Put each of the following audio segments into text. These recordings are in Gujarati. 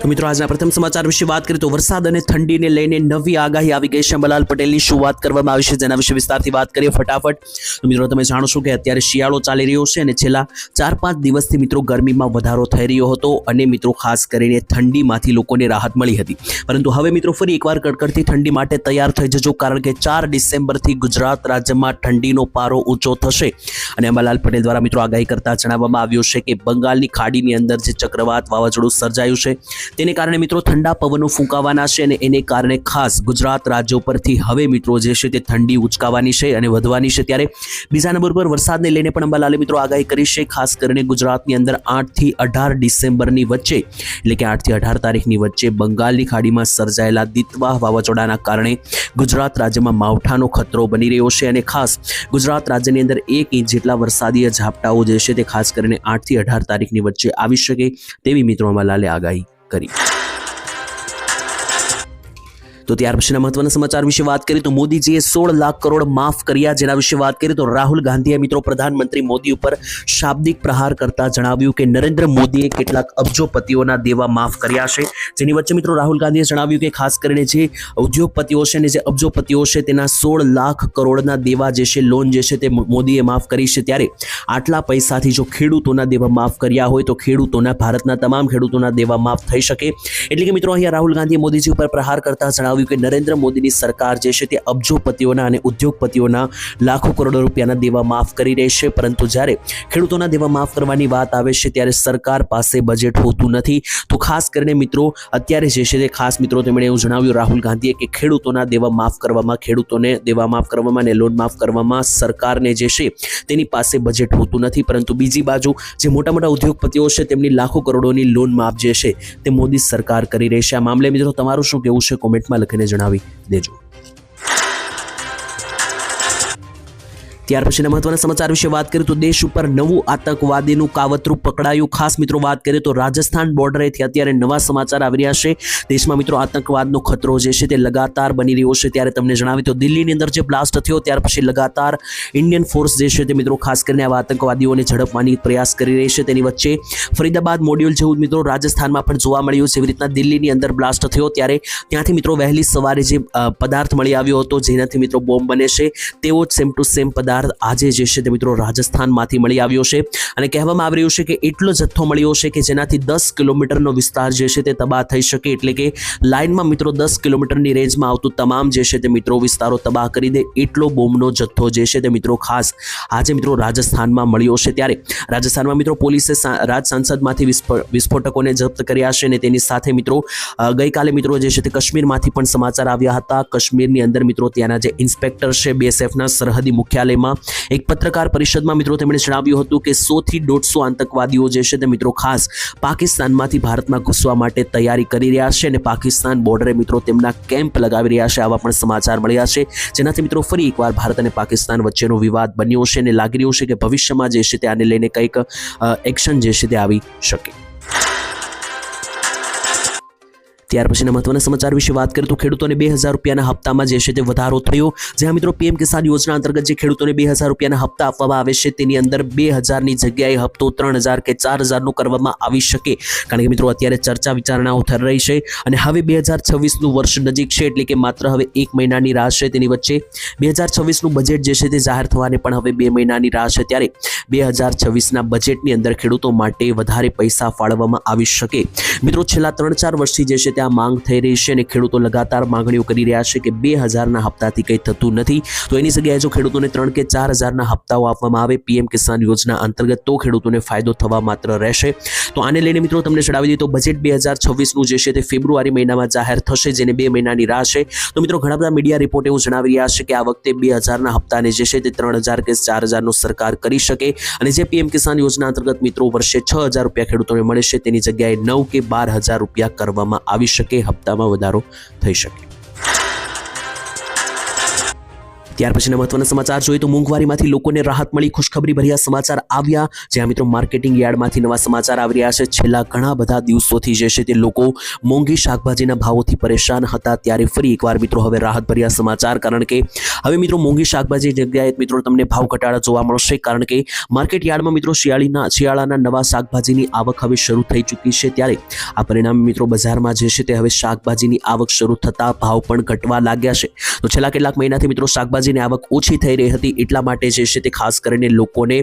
તો મિત્રો, આજના પ્રથમ સમાચાર વિશે વાત કરીએ તો વરસાદ અને ઠંડીને લઈને નવી આગાહી આવી ગઈ છે. અંબાલાલ પટેલની શું વાત કરવામાં આવી છે જેના વિશે વિસ્તારથી વાત કરીએ ફટાફટ. તો મિત્રો, તમે જાણો છો કે અત્યારે શિયાળો ચાલી રહ્યો છે અને છેલ્લા ચાર પાંચ દિવસથી મિત્રો ગરમીમાં વધારો થઈ રહ્યો હતો અને મિત્રો, ખાસ કરીને ઠંડીમાંથી લોકોને રાહત મળી હતી. પરંતુ હવે મિત્રો, ફરી એકવાર કડકડતી ઠંડી માટે તૈયાર થઈ જજો કારણ કે ચાર ડિસેમ્બરથી ગુજરાત રાજ્યમાં ઠંડીનો પારો ઊંચો થશે. અને અંબાલાલ પટેલ દ્વારા મિત્રો આગાહી કરતા જણાવવામાં આવ્યું છે કે બંગાળની ખાડીની અંદર જે ચક્રવાત વાવાઝોડું સર્જાયું છે તેને કારણે મિત્રો ઠંડા પવનો ફૂંકાવાના છે અને એને કારણે ખાસ ગુજરાત રાજ્યો પરથી હવે મિત્રો જે છે તે ઠંડી ઉચકાવાની છે અને વધવાની છે. ત્યારે બીજા નંબર પર વરસાદને લઈને પણ અંબાલાલે મિત્રો આગાહી કરી છે. ખાસ કરીને ગુજરાતની અંદર આઠથી અઢાર ડિસેમ્બરની વચ્ચે, એટલે કે આઠથી અઢાર તારીખની વચ્ચે બંગાળની ખાડીમાં સર્જાયેલા દિતવાહ વાવાઝોડાના કારણે ગુજરાત રાજ્યમાં માવઠાનો ખતરો બની રહ્યો છે અને ખાસ ગુજરાત રાજ્યની અંદર એક ઇંચ જેટલા વરસાદીય ઝાપટાઓ જે છે તે ખાસ કરીને આઠથી અઢાર તારીખની વચ્ચે આવી શકે તેવી મિત્રો અંબાલાલે આગાહી કરી તો ત્યાર પછીના મહત્વના સમાચાર વિશે વાત કરીએ તો મોદીજીએ સોળ લાખ કરોડ માફ કર્યા જેના વિશે વાત કરીએ તો રાહુલ ગાંધીએ મિત્રો પ્રધાનમંત્રી મોદી ઉપર શાબ્દિક પ્રહાર કરતા જણાવ્યું કે નરેન્દ્ર મોદીએ કેટલાક અબજોપતિઓના દેવા માફ કર્યા છે. જેની વચ્ચે મિત્રો રાહુલ ગાંધીએ જણાવ્યું કે ખાસ કરીને જે ઉદ્યોગપતિઓ છે અને જે અબજોપતિઓ છે તેના સોળ લાખ કરોડના દેવા જે છે, લોન જે છે તે મોદીએ માફ કરી છે. ત્યારે આટલા પૈસાથી જો ખેડૂતોના દેવા માફ કર્યા હોય તો ખેડૂતોના ભારતના તમામ ખેડૂતોના દેવા માફ થઈ શકે. એટલે કે મિત્રો અહીંયા રાહુલ ગાંધીએ મોદીજી ઉપર પ્રહાર કરતા જણાવ્યું કે નરેન્દ્ર મોદીની સરકાર જે છે તે અબજોપતિઓના અને ઉદ્યોગપતિઓના લાખો કરોડો રૂપિયાના દેવા માફ કરી રહી છે. પરંતુ જ્યારે ખેડૂતોના દેવા માફ કરવાની વાત આવે છે ત્યારે સરકાર પાસે બજેટ હોતું નથી. તો ખાસ કરીને મિત્રો, અત્યારે જે છે તે ખાસ મિત્રો તેમણે એવું જણાવ્યું રાહુલ ગાંધીએ કે ખેડૂતોના દેવા માફ કરવામાં, ખેડૂતોને દેવા માફ કરવામાં અને લોન માફ કરવામાં સરકારને જે છે તેની પાસે બજેટ હોતું નથી. પરંતુ બીજી બાજુ જે મોટા મોટા ઉદ્યોગપતિઓ છે તેમની લાખો કરોડોની લોન માફ જે છે તે મોદી સરકાર કરી રહી છે. આ મામલે મિત્રો તમારું શું કહેવું છે કોમેન્ટમાં લખીને જણાવી દેજો. ત્યાર પછીના મહત્વના સમાચાર વિશે વાત કરીએ તો દેશ ઉપર નવું આતંકવાદીનું કાવતરું પકડાયું. ખાસ મિત્રો વાત કરીએ તો રાજસ્થાન બોર્ડરેથી અત્યારે નવા સમાચાર આવી રહ્યા છે. દેશમાં મિત્રો આતંકવાદનો ખતરો જે છે તે લગાતાર બની રહ્યો છે. ત્યારે તમને જણાવી તો દિલ્હીની અંદર જે બ્લાસ્ટ થયો ત્યાર પછી લગાતાર ઇન્ડિયન ફોર્સ જે છે તે મિત્રો ખાસ કરીને આવા આતંકવાદીઓને ઝડપવાની પ્રયાસ કરી રહી છે. તેની વચ્ચે ફરીદાબાદ મોડ્યુલ જેવું મિત્રો રાજસ્થાનમાં પણ જોવા મળ્યું છે. એવી રીતના દિલ્હીની અંદર બ્લાસ્ટ થયો ત્યારે ત્યાંથી મિત્રો વહેલી સવારે જે પદાર્થ મળી આવ્યો હતો જેનાથી મિત્રો બોમ્બ બને છે. તેવો જ સેમ ટુ સેમ પદાર્થ આજે જે છે તે મિત્રો રાજસ્થાનમાંથી મળી આવ્યો છે. અને કહેવામાં આવી રહ્યું છે કે એટલો જથ્થો મળ્યો છે કે જેનાથી દસ કિલોમીટરનો વિસ્તાર જે છે તે તબાહ થઈ શકે એટલે કે લાઇનમાં મિત્રો દસ કિલોમીટરની રેન્જમાં આવતું તમામ જે છે તે મિત્રો વિસ્તારો તબાહ કરી દે એટલો બોમ્બનો જથ્થો જે છે તે મિત્રો ખાસ આજે મિત્રો રાજસ્થાનમાં મળ્યો છે. ત્યારે રાજસ્થાનમાં મિત્રો પોલીસે રાજ સાંસદમાંથી વિસ્ફોટકોને જપ્ત કર્યા છે અને તેની સાથે મિત્રો ગઈકાલે મિત્રો જે છે તે કાશ્મીરમાંથી પણ સમાચાર આવ્યા હતા. કાશ્મીરની અંદર મિત્રો ત્યાંના જે ઇન્સ્પેક્ટર છે, બીએસએફના સરહદી મુખ્યાલયમાં એક પત્રકાર પરિષદમાં મિત્રો તેમણે જણાવ્યું હતું કે સો થી દોઢસો આતંકવાદીઓ જે છે તે મિત્રો ખાસ પાકિસ્તાનમાંથી ભારતમાં ઘૂસવા માટે તૈયારી કરી રહ્યા છે અને પાકિસ્તાન બોર્ડરે મિત્રો તેમના કેમ્પ લગાવી રહ્યા છે આવા પણ સમાચાર મળ્યા છે. જેનાથી મિત્રો ફરી એકવાર ભારત અને પાકિસ્તાન વચ્ચેનો વિવાદ બન્યો છે અને લાગી રહ્યું છે કે ભવિષ્યમાં જે છે તે આને લઈને કંઈક એક્શન જે છે તે આવી શકે. ત્યાર પછીના મહત્વના સમાચાર વિશે વાત કરીએ તો ખેડૂતોને બે હજાર રૂપિયાના હપ્તામાં જે છે તે વધારો થયો. જ્યાં મિત્રો પીએમ કિસાન યોજના અંતર્ગત જે ખેડૂતોને બે હજાર રૂપિયાના હપ્તા આપવામાં આવે છે તેની અંદર બે હજારની જગ્યાએ હપ્તો ત્રણ હજાર કે ચાર હજારનો કરવામાં આવી શકે. કારણ કે મિત્રો અત્યારે ચર્ચા વિચારણાઓ થઈ રહી છે અને હવે બે હજાર છવ્વીસનું વર્ષ નજીક છે એટલે કે માત્ર હવે એક મહિનાની રાહ છે તેની વચ્ચે. બે હજાર છવ્વીસનું બજેટ જે છે તે જાહેર થવાને પણ હવે બે મહિનાની રાહ છે ત્યારે બે હજાર છવ્વીસના બજેટની અંદર ખેડૂતો માટે વધારે પૈસા ફાળવવામાં આવી શકે. મિત્રો છેલ્લા ત્રણ ચાર વર્ષથી જે છે તે આ માંગ થઈ રહી છે અને ખેડૂતો લગાતાર માંગણીઓ કરી રહ્યા છે કે બે હજારના હપ્તાથી કંઈ થતું નથી. તો એની જગ્યાએ જો ખેડૂતોને ત્રણ કે ચાર હજારના હપ્તાઓ આપવામાં આવે પીએમ કિસાન યોજના અંતર્ગત, તો ખેડૂતોને ફાયદો થવા માત્ર રહેશે. તો આને લઈને મિત્રો તમને જણાવી તો બજેટ બે હજાર છવ્વીસનું જે છે તે ફેબ્રુઆરી મહિનામાં જાહેર થશે, જેને બે મહિનાની રાહ છે. તો મિત્રો ઘણા બધા મીડિયા રિપોર્ટ એવું જણાવી રહ્યા છે કે આ વખતે બે હજારના હપ્તાને જે છે તે ત્રણ હજાર કે ચાર હજારનો સરકાર કરી શકે. અને જે પીએમ કિસાન યોજના અંતર્ગત મિત્રો વર્ષે છ હજાર રૂપિયા ખેડૂતોને મળે છે, તેની જગ્યાએ નવ કે બાર હજાર રૂપિયા કરવામાં આવી શકે હપ્તામાં વધારો થઈ શકે. ત્યાર પછીના મહત્વના સમાચાર જોઈએ તો મોંઘવારીમાંથી લોકોને રાહત મળી. ખુશખબરી ભર્યા સમાચાર આવ્યા. જ્યાં મિત્રો માર્કેટિંગ યાર્ડમાંથી નવા સમાચાર આવી રહ્યા છે. છેલ્લા ઘણા બધા દિવસોથી જે છે તે લોકો મોંઘી શાકભાજીના ભાવોથી પરેશાન હતા. ત્યારે ફરી એકવાર મિત્રો હવે રાહત ભર્યા સમાચાર. કારણ કે હવે મિત્રો મોંઘી શાકભાજી જગ્યાએ મિત્રો તમને ભાવ ઘટાડા જોવા મળશે. કારણ કે માર્કેટ યાર્ડમાં મિત્રો શિયાળીના, શિયાળાના નવા શાકભાજીની આવક હવે શરૂ થઈ ચૂકી છે. ત્યારે આ પરિણામે મિત્રો બજારમાં જે છે તે હવે શાકભાજીની આવક શરૂ થતાં ભાવ પણ ઘટવા લાગ્યા છે. તો છેલ્લા કેટલાક મહિનાથી મિત્રો શાકભાજીની આવક ઓછી થઈ રહી હતી. એટલા માટે જે છે તે ખાસ કરીને લોકોને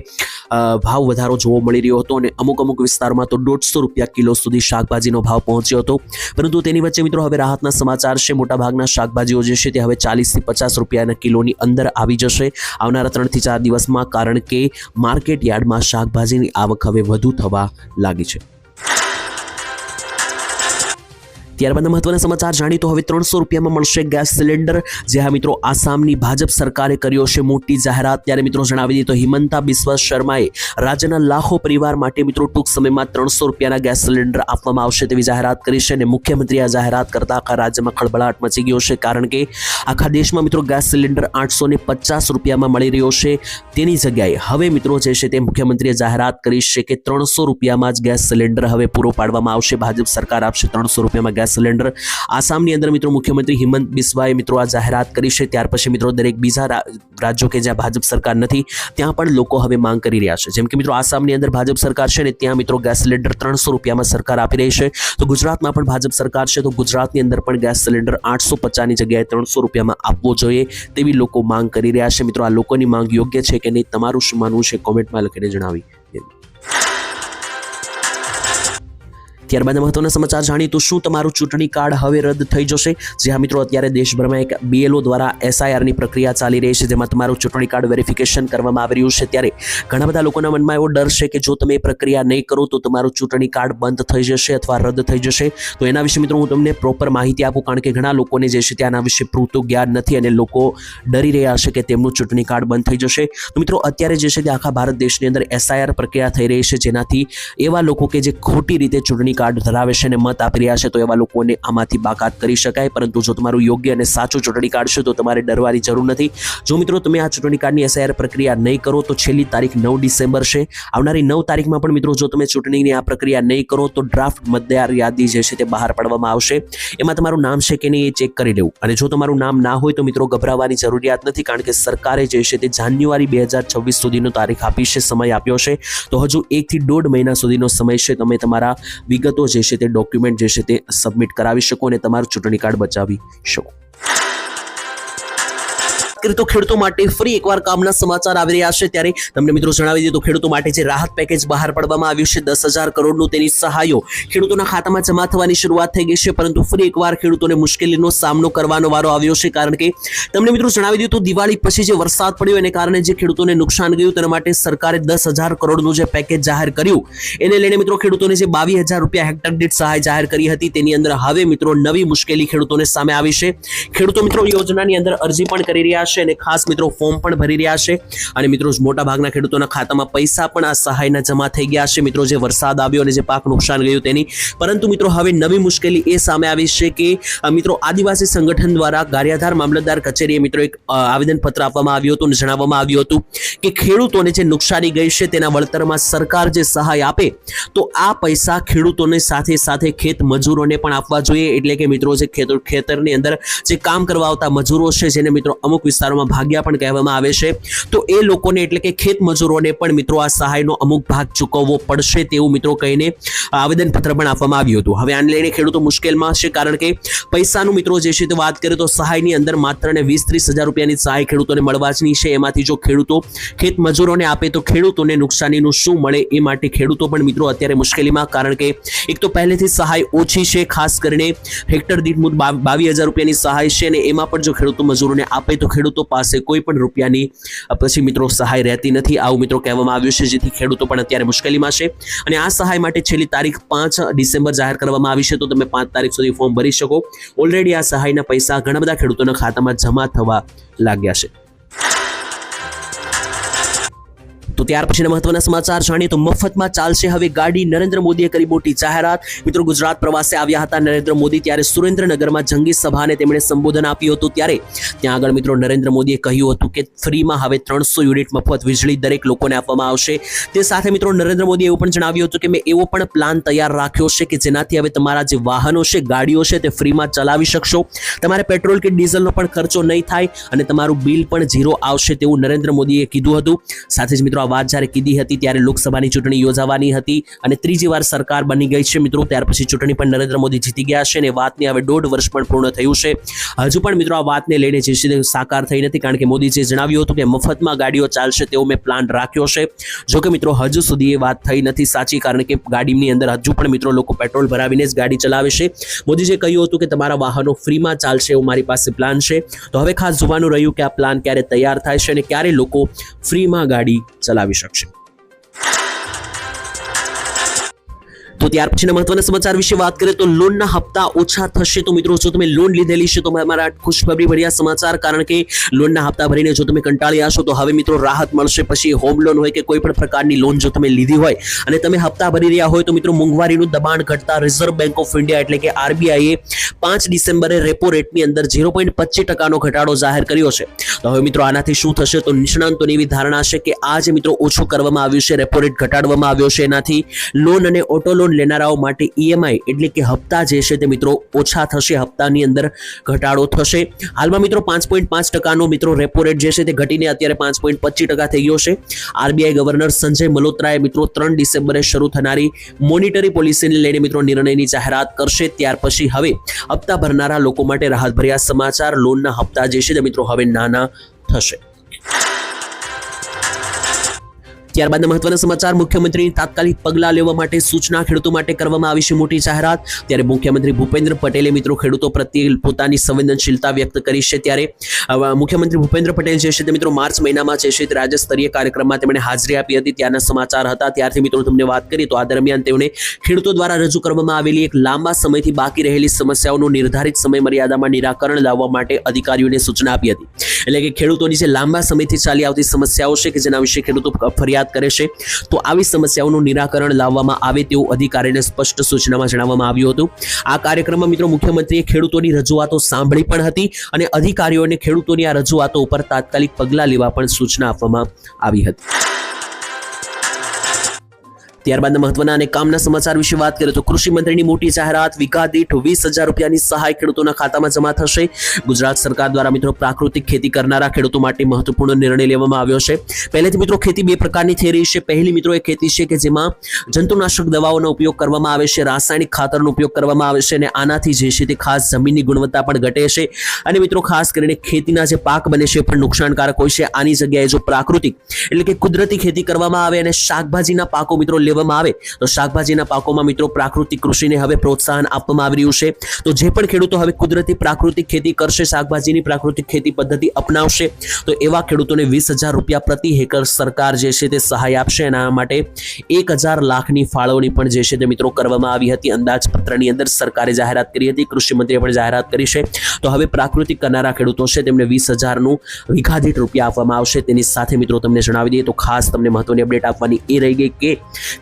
ભાવ વધારો જોવા મળી રહ્યો હતો અને અમુક અમુક વિસ્તારમાં તો દોઢસો રૂપિયા કિલો સુધી શાકભાજીનો ભાવ પહોંચ્યો હતો. પરંતુ તેની વચ્ચે મિત્રો હવે રાહતના સમાચાર છે. મોટાભાગના શાકભાજીઓ જે છે તે હવે ચાલીસથી પચાસ રૂપિયાના કિલોની અંદર આવી જશે. આવનારા ત્રણથી ચાર દિવસમાં, કારણ કે માર્કેટ યાર્ડમાં શાકભાજીની આવક હવે વધુ થવા લાગી છે. ત્યારબાદ મહત્વના સમાચાર જાણી તો હવે ત્રણસો રૂપિયામાં મળશે ગેસ સિલિન્ડર. જે હા મિત્રો, આસામની ભાજપ સરકારે કર્યો છે મોટી જાહેરાત. ત્યારે મિત્રો જણાવી તો હિમંતા બિસ્વા શર્માએ રાજ્યના લાખો પરિવાર માટે મિત્રો ટૂંક સમયમાં ત્રણસો રૂપિયાના ગેસ સિલિન્ડર આપવામાં આવશે તેવી જાહેરાત કરી છે અને મુખ્યમંત્રીએ આ જાહેરાત કરતા આખા રાજ્યમાં ખળભળાટ મચી ગયો છે કારણ કે આખા દેશમાં મિત્રો ગેસ સિલિન્ડર આઠસો ને પચાસ રૂપિયામાં મળી રહ્યો છે તેની જગ્યાએ. હવે મિત્રો જે છે તે મુખ્યમંત્રીએ જાહેરાત કરી છે કે ત્રણસો રૂપિયામાં જ ગેસ સિલિન્ડર હવે પૂરો પાડવામાં આવશે. ભાજપ સરકાર આપશે ત્રણસો રૂપિયામાં ગેસ સિલિન્ડર. આસામની અંદર મિત્રો મુખ્યમંત્રી હિમંત બિસ્વાએ મિત્રો આ જાહેરાત કરી છે. ત્યાર પછી મિત્રો દરેક બીજા રાજ્યો કે જ્યાં ભાજપ સરકાર નથી, ત્યાં પણ લોકો હવે માંગ કરી રહ્યા છે. જેમ કે મિત્રો આસામની અંદર ભાજપ સરકાર છે ને ત્યાં મિત્રો ગેસ સિલિન્ડર ત્રણસો રૂપિયામાં સરકાર આપી રહી છે. તો ગુજરાતમાં પણ ભાજપ સરકાર છે તો ગુજરાતની અંદર પણ ગેસ સિલિન્ડર આઠસો પચાસની જગ્યાએ ત્રણસો રૂપિયામાં આપવો જોઈએ તેવી લોકો માંગ કરી રહ્યા છે. મિત્રો આ લોકોની માંગ યોગ્ય છે કે નહીં તમારું શું માનવું છે? કોમેન્ટમાં લખીને જણાવી. ત્યારબાદ મહત્વના સમાચાર જાણીએ તો શું તમારું ચૂંટણી કાર્ડ હવે રદ થઈ જશે? જ્યાં મિત્રો, અત્યારે દેશભરમાં એક બીએલઓ દ્વારા એસઆઈઆરની પ્રક્રિયા ચાલી રહી છે, જેમાં તમારું ચૂંટણી કાર્ડ વેરિફિકેશન કરવામાં આવી રહ્યું છે. ત્યારે ઘણા બધા લોકોના મનમાં એવો ડર છે કે જો તમે પ્રક્રિયા નહીં કરો તો તમારું ચૂંટણી કાર્ડ બંધ થઈ જશે અથવા રદ થઈ જશે. તો એના વિશે મિત્રો હું તમને પ્રોપર માહિતી આપું, કારણ કે ઘણા લોકોને જે છે ત્યાંના વિશે પૂરતું જ્ઞાન નથી અને લોકો ડરી રહ્યા છે કે તેમનું ચૂંટણી કાર્ડ બંધ થઈ જશે. તો મિત્રો, અત્યારે જે છે તે આખા ભારત દેશની અંદર એસઆઈઆર પ્રક્રિયા થઈ રહી છે, જેનાથી એવા લોકો કે જે ખોટી રીતે ચૂંટણી કાર્ડ ધરાવે છે અને મત આપી રહ્યા છે, તો એવા લોકોને આમાંથી બાકાત કરી શકાય. પરંતુ જો તમારું યોગ્ય અને સાચું ચૂંટણી કાર્ડ છે, તો તમારે ડરવાની જરૂર નથી. જો મિત્રો, તમે આ ચૂંટણી કાર્ડની એસઆઈઆર પ્રક્રિયા નહીં કરો, તો છેલ્લી તારીખ નવ ડિસેમ્બર છે. આવનારી નવ તારીખમાં પણ મિત્રો, જો તમે ચૂંટણીની આ પ્રક્રિયા નહીં કરો, તો ડ્રાફ્ટ મતદાર યાદી જે છે તે બહાર પાડવામાં આવશે. એમાં તમારું નામ છે કે નહીં એ ચેક કરી લેવું. અને જો તમારું નામ ના હોય, તો મિત્રો, ગભરાવાની જરૂરિયાત નથી, કારણ કે સરકારે જે છે તે જાન્યુઆરી બે હજાર છવ્વીસ સુધીનો તારીખ આપી છે, સમય આપ્યો છે. તો હજુ એકથી દોઢ મહિના સુધીનો સમય છે, તમે તમારા વિગતો જે છે તે ડોક્યુમેન્ટ જે છે તે સબમિટ કરાવી શકો અને તમારું ચૂંટણી કાર્ડ બચાવી શકો. કરીએ તો ખેડૂતો માટે ફરી એકવાર કામના સમાચાર આવી રહ્યા છે. ત્યારે તમને મિત્રો જણાવી દીધું ખેડૂતો માટે જે રાહત પેકેજ બહાર પાડવામાં આવ્યું છે, દસ હજાર કરોડનું તેની સહાયો ખેડૂતોના ખાતામાં જમા થવાની શરૂઆત થઈ ગઈ છે, પરંતુ ફરી એકવાર ખેડૂતોને મુશ્કેલીનો સામનો કરવાનો વારો આવ્યો છે, કારણ કે તમને મિત્રો જણાવી દીધું તો દિવાળી પછી જે વરસાદ પડ્યો એને કારણે જે ખેડૂતોને નુકસાન ગયું તેના માટે સરકારે દસ હજાર કરોડનું જે પેકેજ જાહેર કર્યું. એને લઈને મિત્રો ખેડૂતોને જે બાવીસ હજાર રૂપિયા હેક્ટર દીઠ સહાય જાહેર કરી હતી તેની અંદર હવે મિત્રો નવી મુશ્કેલી ખેડૂતોને સામે આવી છે. ખેડૂતો મિત્રો યોજનાની અંદર અરજી પણ કરી રહ્યા છે અને ખાસ મિત્રો ફોર્મ પણ ભરી રહ્યા છે. અને મિત્રો મોટા ભાગના ખેડૂતોના ખાતામાં પૈસા પણ આ સહાયના જમા થઈ ગયા છે. મિત્રો, જે વરસાદ આવ્યો અને જે પાક નુકસાન ગયું તેની. પરંતુ મિત્રો, હવે નવી મુશ્કેલી એ સામે આવી છે કે મિત્રો, આદિવાસી સંગઠન દ્વારા ગારિયાધાર મામલતદાર કચેરીએ મિત્રો એક આવેદનપત્ર આપવામાં આવ્યું હતું અને જણાવવામાં આવ્યું હતું કે ખેડૂતોને જે નુકસાની ગઈ છે તેના વળતરમાં સરકાર જે સહાય આપે, તો આ પૈસા ખેડૂતોને સાથે સાથે ખેત મજૂરોને પણ આપવા જોઈએ. એટલે કે મિત્રો, જે ખેતર ખેતરની અંદર જે કામ કરવા આવતા મજૂરો છે, જેને મિત્રો અમુક વિસ્તારોમાં ભાગ્યા પણ કહેવામાં આવે છે. તો એ લોકોને એટલે કે ખેત મજૂરોને પણ મિત્રો આ સહાયનો અમુક ભાગ ચૂકવવો પડશે તેવું મિત્રો કહીને આવેદનપત્ર પણ આપવામાં આવ્યું હતું. હવે આને લઈને ખેડૂતો મુશ્કેલમાં છે કારણ કે પૈસાનું મિત્રો જે છે તે વાત કરીએ તો સહાયની અંદર માત્ર ને વીસ ત્રીસ હજાર રૂપિયાની સહાય ખેડૂતોને મળવાની છે. એમાંથી જો ખેડૂતો ખેત મજૂરોને આપે તો ખેડૂતોને નુકસાનીનું શું મળે એ માટે ખેડૂતો પણ મિત્રો અત્યારે મુશ્કેલીમાં કારણ કે એક તો પહેલેથી સહાય ઓછી છે, ખાસ કરીને હેક્ટર દીઠ બાવીસ હજાર રૂપિયાની સહાય છે અને એમાં પણ જો ખેડૂતો મજૂરોને આપે તો ખેડૂતો પાસે કોઈ પણ રૂપિયાની પછી મિત્રો સહાય રહેતી નથી. આવું મિત્રો કહેવામાં આવ્યું છે, જેથી ખેડૂતો પણ અત્યારે મુશ્કેલીમાં છે. અને આ સહાય માટે છેલ્લી તારીખ પાંચ ડિસેમ્બર જાહેર કરવામાં આવી છે, તો તમે પાંચ તારીખ સુધી ફોર્મ ભરી શકો. ઓલરેડી આ સહાયના પૈસા ઘણા બધા ખેડૂતોના ખાતામાં જમા થવા લાગ્યા છે. તો ત્યાર પછીના મહત્વના સમાચાર જાણીએ તો મફતમાં ચાલશે હવે ગાડી. નરેન્દ્ર મોદીએ કરી મોટી જાહેરાત. મિત્રો, ગુજરાત પ્રવાસે આવ્યા હતા નરેન્દ્ર મોદી ત્યારે સુરેન્દ્રનગરમાં જંગી સભાને તેમણે સંબોધન આપ્યું હતું. ત્યારે ત્યાં આગળ મિત્રો નરેન્દ્ર મોદીએ કહ્યું હતું કે ફ્રીમાં હવે ત્રણસો યુનિટ મફત વીજળી દરેક લોકોને આપવામાં આવશે. તે સાથે મિત્રો નરેન્દ્ર મોદીએ એવું પણ જણાવ્યું હતું કે મેં એવો પણ પ્લાન તૈયાર રાખ્યો છે કે જેનાથી હવે તમારા જે વાહનો છે, ગાડીઓ છે તે ફ્રીમાં ચલાવી શકશો. તમારે પેટ્રોલ કે ડીઝલનો પણ ખર્ચો નહીં થાય અને તમારું બિલ પણ ઝીરો આવશે તેવું નરેન્દ્ર મોદીએ કીધું હતું. સાથે જ મિત્રો આ વાત જ્યારે કીધી હતી ત્યારે લોકસભાની ચૂંટણી યોજાવાની હતી અને ત્રીજી વાર સરકાર બની ગઈ છે. મિત્રો, ત્યાર પછી ચૂંટણી પણ નરેન્દ્ર મોદી જીતી ગયા છે અને વાતની હવે દોઢ વર્ષ પણ પૂર્ણ થયું છે. હજુ પણ મિત્રો, આ વાતને લઈને જે છે સાકાર થઈ નથી કારણ કે મોદીજીએ જણાવ્યું હતું કે મફતમાં ગાડીઓ ચાલશે તેવો મેં પ્લાન રાખ્યો છે. જો કે મિત્રો, હજુ સુધી એ વાત થઈ નથી સાચી કારણ કે ગાડીની અંદર હજુ પણ મિત્રો લોકો પેટ્રોલ ભરાવીને જ ગાડી ચલાવે છે. મોદીજીએ કહ્યું હતું કે તમારા વાહનો ફ્રીમાં ચાલશે એવું મારી પાસે પ્લાન છે. તો હવે ખાસ જોવાનું રહ્યું કે આ પ્લાન ક્યારે તૈયાર થાય છે અને ક્યારે લોકો ફ્રીમાં ગાડી ચલાવી શકશે. તો ત્યાર પછીના મહત્વના સમાચાર વિશે વાત કરીએ તો લોનના હપ્તા ઓછા થશે. તો મિત્રો, જો તમે લોન લીધેલી છે, તો મારા ખુશખબરી ભર્યા સમાચાર, કારણ કે લોનના હપ્તા ભરીને જો તમે કંટાળી આશો તો હવે મિત્રો રાહત મળશે. પછી હોમ લોન હોય કે કોઈ પણ પ્રકારની લોન જો તમે લીધી હોય અને તમે હપ્તા ભરી રહ્યા હોય, તો મિત્રો મોંઘવારીનું દબાણ ઘટતા રિઝર્વ બેંક ઓફ ઇન્ડિયા એટલે કે આરબીઆઈએ પાંચ ડિસેમ્બરે રેપો રેટની અંદર ઝીરો પોઈન્ટ પચીસ ટકાનો ઘટાડો જાહેર કર્યો છે. તો હવે મિત્રો આનાથી શું થશે? તો નિષ્ણાંતોની એવી ધારણા છે કે આ જે મિત્રો ઓછું કરવામાં આવ્યું છે રેપો રેટ ઘટાડવામાં આવ્યો છે, એનાથી લોન અને ઓટો લોન લેનારાઓ માટે ઈએમઆઈ એટલે કે હપ્તા જે છે તે મિત્રો ઓછા થશે, હપ્તાની અંદર ઘટાડો થશે. હાલમાં મિત્રો પાંચ પોઈન્ટ પાંચ ટકાનો મિત્રો રેપો રેટ જે છે તે ઘટીને અત્યારે પાંચ પોઈન્ટ પચીસ ટકા થઈ ગયો છે. આરબીઆઈ ગવર્નર સંજય મલોત્રાએ મિત્રો ત્રણ ડિસેમ્બરે શરૂ થનારી મોનિટરી પોલિસીને લઈને મિત્રો નિર્ણયની જાહેરાત કરશે. ત્યાર પછી હવે હપ્તા ભરનારા લોકો માટે રાહતભર્યા સમાચાર લોનના હપ્તા જે છે તે મિત્રો હવે નાના થશે. ત્યારબાદ મહત્વના સમાચાર. મુખ્યમંત્રીની તાત્કાલિક પગલાં લેવા માટે સૂચના ખેડૂતો માટે કરવામાં આવી છે મોટી જાહેરાત. ત્યારે મુખ્યમંત્રી ભૂપેન્દ્ર પટેલે મિત્રો ખેડૂતો પ્રત્યે પોતાની સંવેદનશીલતા વ્યક્ત કરી છે. ત્યારે મુખ્યમંત્રી ભૂપેન્દ્ર પટેલ જે છે તે મિત્રો માર્ચ મહિનામાં જે છે રાજ્ય સ્તરીય કાર્યક્રમમાં તેમણે હાજરી આપી હતી. ત્યાંના સમાચાર હતા. ત્યારથી મિત્રો તમને વાત કરી તો આ દરમિયાન તેમણે ખેડૂતો દ્વારા રજૂ કરવામાં આવેલી એક લાંબા સમયથી બાકી રહેલી સમસ્યાઓનું નિર્ધારિત સમય મર્યાદામાં નિરાકરણ લાવવા માટે અધિકારીઓને સૂચના આપી હતી. એટલે કે ખેડૂતોની જે લાંબા સમયથી ચાલી આવતી સમસ્યાઓ છે કે જેના વિશે ખેડૂતો ફરિયાદ કરે છે. તો આવી સમસ્યાઓનું નિરાકરણ લાવવામાં આવે તેવું અધિકારીને સ્પષ્ટ સૂચનામાં જણાવવામાં આવ્યું હતું. આ કાર્યક્રમમાં મિત્રો મુખ્યમંત્રીએ ખેડૂતોની રજૂઆતો સાંભળી પણ હતી અને અધિકારીઓને ખેડૂતોની આ રજૂઆતો ઉપર તાત્કાલિક પગલાં લેવા પણ સૂચના આપવામાં આવી હતી. ત્યારબાદ મહત્વના અને કામના સમાચાર વિશે વાત કરીએ તો કૃષિ મંત્રીની મોટી જાહેરાત વીઘા દીઠ વીસ હજાર રૂપિયાની સહાય ખેડૂતોના ખાતામાં જમા થશે. ગુજરાત સરકાર દ્વારા મિત્રો પ્રાકૃતિક ખેતી કરનારા ખેડૂતો માટે મહત્વપૂર્ણ નિર્ણય લેવામાં આવ્યો છે. પહેલેથી મિત્રો ખેતી બે પ્રકારની થઈ રહી છે. પહેલી મિત્રો એ ખેતી છે કે જેમાં જંતુનાશક દવાઓનો ઉપયોગ કરવામાં આવે છે, રાસાયણિક ખાતરનો ઉપયોગ કરવામાં આવે છે અને આનાથી જે છે તે ખાસ જમીનની ગુણવત્તા પણ ઘટે છે. અને મિત્રો ખાસ કરીને ખેતીના જે પાક બને છે પણ નુકસાનકારક હોય છે. આની જગ્યાએ જો પ્રાકૃતિક એટલે કે કુદરતી ખેતી કરવામાં આવે અને શાકભાજીના પાકો મિત્રો લેવામાં આવે તો શાકભાજીના પાકોમાં મિત્રો પ્રાકૃતિક કૃષિને હવે પ્રોત્સાહન આપવામાં આવી રહ્યું છે. તો જે પણ ખેડૂતો હવે કુદરતી પ્રાકૃતિક ખેતી કરશે, શાકભાજીની પ્રાકૃતિક ખેતી પદ્ધતિ અપનાવશે, તો એવા ખેડૂતોને વીસ હજાર રૂપિયા પ્રતિ હેકર સરકાર જે છે તે સહાય આપશે. એના માટે એક હજાર લાખની ફાળવણી પણ જે છે તે મિત્રો કરવામાં આવી હતી. અંદાજપત્રની અંદર સરકારે જાહેરાત કરી હતી કૃષિમંત્રીએ પણ જાહેરાત કરી છે. તો હવે પ્રાકૃતિક કરનારા ખેડૂતો છે તેમને વીસ હજારનું વીઘા રૂપિયા આપવામાં આવશે. તેની સાથે મિત્રો તમને જણાવી દઈએ તો ખાસ તમને મહત્વની અપડેટ આપવાની એ રહી ગઈ કે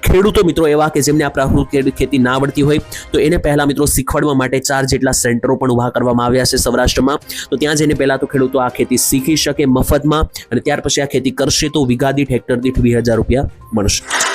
ખેડૂતો મિત્રો એવા કે જેમને આ પ્રાકૃતિક ખેતી ના આવડતી હોય, તો એને પહેલાં મિત્રો શીખવાડવા માટે ચાર જેટલા સેન્ટરો પણ ઊભા કરવામાં આવ્યા છે સૌરાષ્ટ્રમાં. તો ત્યાં જઈને પહેલાં તો ખેડૂતો આ ખેતી શીખી શકે મફતમાં અને ત્યાર પછી આ ખેતી કરશે તો વિગાદી દીઠ હેક્ટર દીઠ વીસ હજાર રૂપિયા મળશે.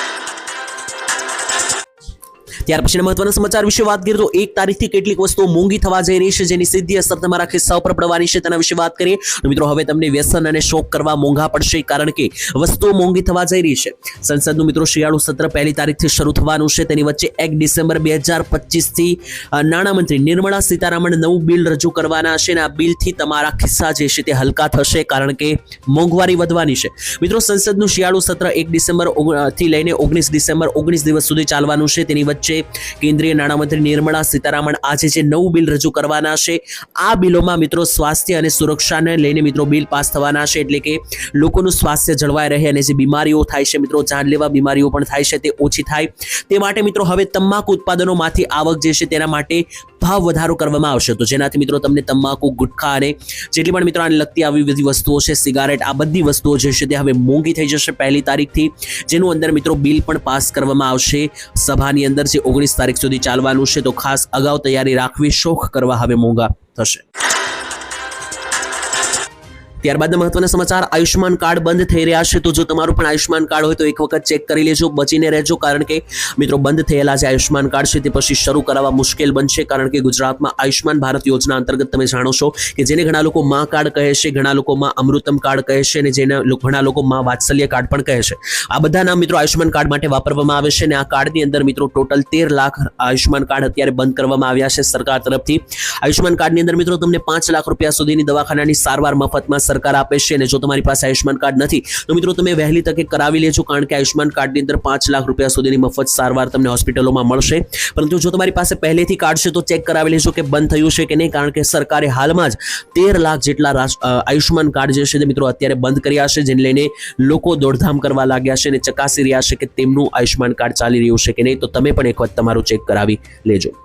ત્યાર પછીના મહત્વના સમાચાર વિશે વાત કરીએ તો એક તારીખથી કેટલીક વસ્તુઓ મોંઘી થવા જઈ રહી છે, જેની સીધી અસર તમારા ખિસ્સા ઉપર પડવાની છે, તેના વિશે વાત કરીએ. મિત્રો, હવે તમને વ્યસન અને શોક કરવા મોંઘા પડશે, કારણ કે વસ્તુઓ મોંઘી થવા જઈ રહી છે. સંસદનું મિત્રો, શિયાળુ સત્ર પહેલી તારીખથી શરૂ થવાનું છે, તેની વચ્ચે એક ડિસેમ્બર બે હજાર પચીસથી નાણામંત્રી નિર્મળા સીતારામન નવું બિલ રજૂ કરવાના છે અને આ બિલથી તમારા ખિસ્સા જે છે તે હલકા થશે, કારણ કે મોંઘવારી વધવાની છે. મિત્રો, સંસદનું શિયાળુ સત્ર એક ડિસેમ્બરથી લઈને ઓગણીસ ડિસેમ્બર ઓગણીસ દિવસ સુધી ચાલવાનું છે, તેની વચ્ચે કેન્દ્રીય નાણામંત્રી નિર્મળા સીતારામન આજે જે નવું બિલ રજૂ કરવાના છે, આ બિલોમાં મિત્રો સ્વાસ્થ્ય અને સુરક્ષાને લઈને મિત્રો બિલ પાસ થવાના છે, એટલે કે લોકોનું સ્વાસ્થ્ય જળવાઈ રહે અને જે બીમારીઓ થાય છે, મિત્રો જાનલેવા બીમારીઓ પણ થાય છે, તે ઓછી થાય. તે માટે મિત્રો હવે તમાકુ ઉત્પાદનોમાંથી આવક જે છે તેના માટે ભાવ વધારો કરવામાં આવશે. તો જેનાથી મિત્રો તમને તમાકુ, ગુટખા અને જેટલી પણ મિત્રો આને લગતી આવી બધી વસ્તુઓ છે, સિગારેટ, આ બધી વસ્તુઓ જે છે તે હવે મોંઘી થઈ જશે પહેલી તારીખથી, જેનું અંદર મિત્રો બિલ પણ પાસ કરવામાં આવશે. સભાની અંદર જે ઓગણીસ તારીખ સુધી ચાલવાનું છે. તો ખાસ અગાઉ તૈયારી રાખવી, શોખ કરવા હવે મોંઘા થશે. ત્યારબાદના મહત્વના સમાચાર, આયુષ્યમાન કાર્ડ બંધ થઈ રહ્યા છે. તો જો તમારું પણ આયુષ્યમાન કાર્ડ હોય તો એક વખત ચેક કરી લેજો, બચીને રહેજો, કારણ કે મિત્રો બંધ થયેલા જે આયુષ્યમાન કાર્ડ છે તે પછી શરૂ કરાવવા મુશ્કેલ બનશે, કારણ કે ગુજરાતમાં આયુષ્યમાન ભારત યોજના અંતર્ગત તમે જાણો છો કે જેને ઘણા લોકો મા કાર્ડ કહે છે, ઘણા લોકો મા અમૃતમ કાર્ડ કહે છે અને જેને ઘણા લોકો મા વાત્સલ્ય કાર્ડ પણ કહે છે. આ બધા નામ મિત્રો આયુષ્યમાન કાર્ડ માટે વાપરવામાં આવે છે અને આ કાર્ડની અંદર મિત્રો ટોટલ તેર લાખ આયુષ્યમાન કાર્ડ અત્યારે બંધ કરવામાં આવ્યા છે સરકાર તરફથી. આયુષ્યમાન કાર્ડની અંદર મિત્રો તમને પાંચ લાખ રૂપિયા સુધીની દવાખાનાની સારવાર મફતમાં સરકાર આપે છે અને જો તમારી પાસે આયુષ્યમાન કાર્ડ નથી, તો મિત્રો તમે વહેલી તકે કરાવી લેજો, કારણ કે આયુષ્યમાન કાર્ડની અંદર પાંચ લાખ રૂપિયા સુધીની મફત સારવાર તમને હોસ્પિટલોમાં મળશે. પરંતુ જો તમારી પાસે પહેલેથી કાર્ડ છે, તો ચેક કરાવી લેજો કે બંધ થયું છે કે નહીં, કારણ કે સરકારે હાલમાં જ તેર લાખ જેટલા આયુષ્યમાન કાર્ડ જે છે તે મિત્રો અત્યારે બંધ કર્યા છે, જેને લઈને લોકો દોડધામ કરવા લાગ્યા છે અને ચકાસી રહ્યા છે કે તેમનું આયુષ્યમાન કાર્ડ ચાલી રહ્યું છે કે નહીં. તો તમે પણ એક વખત તમારું ચેક કરાવી લેજો.